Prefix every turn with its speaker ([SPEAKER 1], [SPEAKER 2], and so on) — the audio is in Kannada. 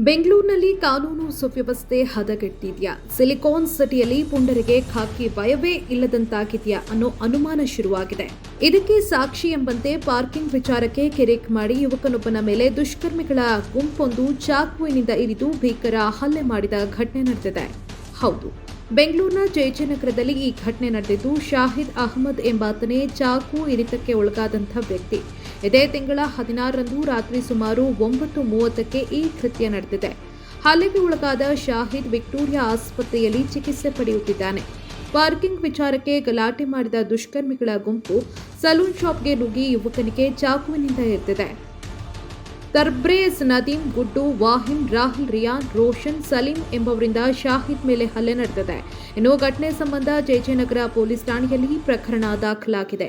[SPEAKER 1] ಬೆಂಗಳೂರಿನಲ್ಲಿ ಕಾನೂನು ಸುವ್ಯವಸ್ಥೆ ಹದಗೆಟ್ಟಿದ್ಯಾ? ಸಿಲಿಕಾನ್ ಸಿಟಿಯಲ್ಲಿ ಪುಂಡರಿಗೆ ಖಾಕಿ ಭಯವೇ ಇಲ್ಲದಂತಾಗಿದೆಯಾ ಅನ್ನೋ ಅನುಮಾನ ಶುರುವಾಗಿದೆ. ಇದಕ್ಕೆ ಸಾಕ್ಷಿ ಎಂಬಂತೆ ಪಾರ್ಕಿಂಗ್ ವಿಚಾರಕ್ಕೆ ಕೆರೆಕ್ ಮಾಡಿ ಯುವಕನೊಬ್ಬನ ಮೇಲೆ ದುಷ್ಕರ್ಮಿಗಳ ಗುಂಪೊಂದು ಚಾಕುವಿನಿಂದ ಇರಿದು ಭೀಕರ ಹಲ್ಲೆ ಮಾಡಿದ ಘಟನೆ ನಡೆದಿದೆ. ಹೌದು. ಬೆಂಗಳೂರಿನ ಜಯಜಯನಗರದಲ್ಲಿ ಈ ಘಟನೆ ನಡೆದಿದ್ದು, ಶಾಹಿದ್ ಅಹಮದ್ ಎಂಬಾತನೇ ಚಾಕು ಇರಿತಕ್ಕೆ ಒಳಗಾದಂಥ ವ್ಯಕ್ತಿ. ಇದೇ ತಿಂಗಳ ಹದಿನಾರರಂದು ರಾತ್ರಿ ಸುಮಾರು ಒಂಬತ್ತು ಮೂವತ್ತಕ್ಕೆ ಈ ಕೃತ್ಯ ನಡೆದಿದೆ. ಹಲ್ಲೆಗೆ ಒಳಗಾದ ಶಾಹಿದ್ ವಿಕ್ಟೋರಿಯಾ ಆಸ್ಪತ್ರೆಯಲ್ಲಿ ಚಿಕಿತ್ಸೆ ಪಡೆಯುತ್ತಿದ್ದಾನೆ. ಪಾರ್ಕಿಂಗ್ ವಿಚಾರಕ್ಕೆ ಗಲಾಟೆ ಮಾಡಿದ ದುಷ್ಕರ್ಮಿಗಳ ಗುಂಪು, ಸಲೂನ್ ಶಾಪ್ಗೆ ನುಗ್ಗಿ ಯುವಕನಿಗೆ ಚಾಕುವಿನಿಂದ ಎದ್ದಿದೆ. ತರ್ಬ್ರೇಜ್ ನದೀಮ್ ಗುಡ್ಡು, ವಾಹಿನ್, ರಾಹುಲ್, ರಿಯಾನ್, ರೋಷನ್, ಸಲೀಂ ಎಂಬವರಿಂದ ಶಾಹಿದ್ ಮೇಲೆ ಹಲ್ಲೆ ನಡೆದಿದೆ. ಇನ್ನು ಘಟನೆ ಸಂಬಂಧ ಜಯಜಯನಗರ ಪೊಲೀಸ್ ಠಾಣೆಯಲ್ಲಿ ಪ್ರಕರಣ ದಾಖಲಾಗಿದೆ.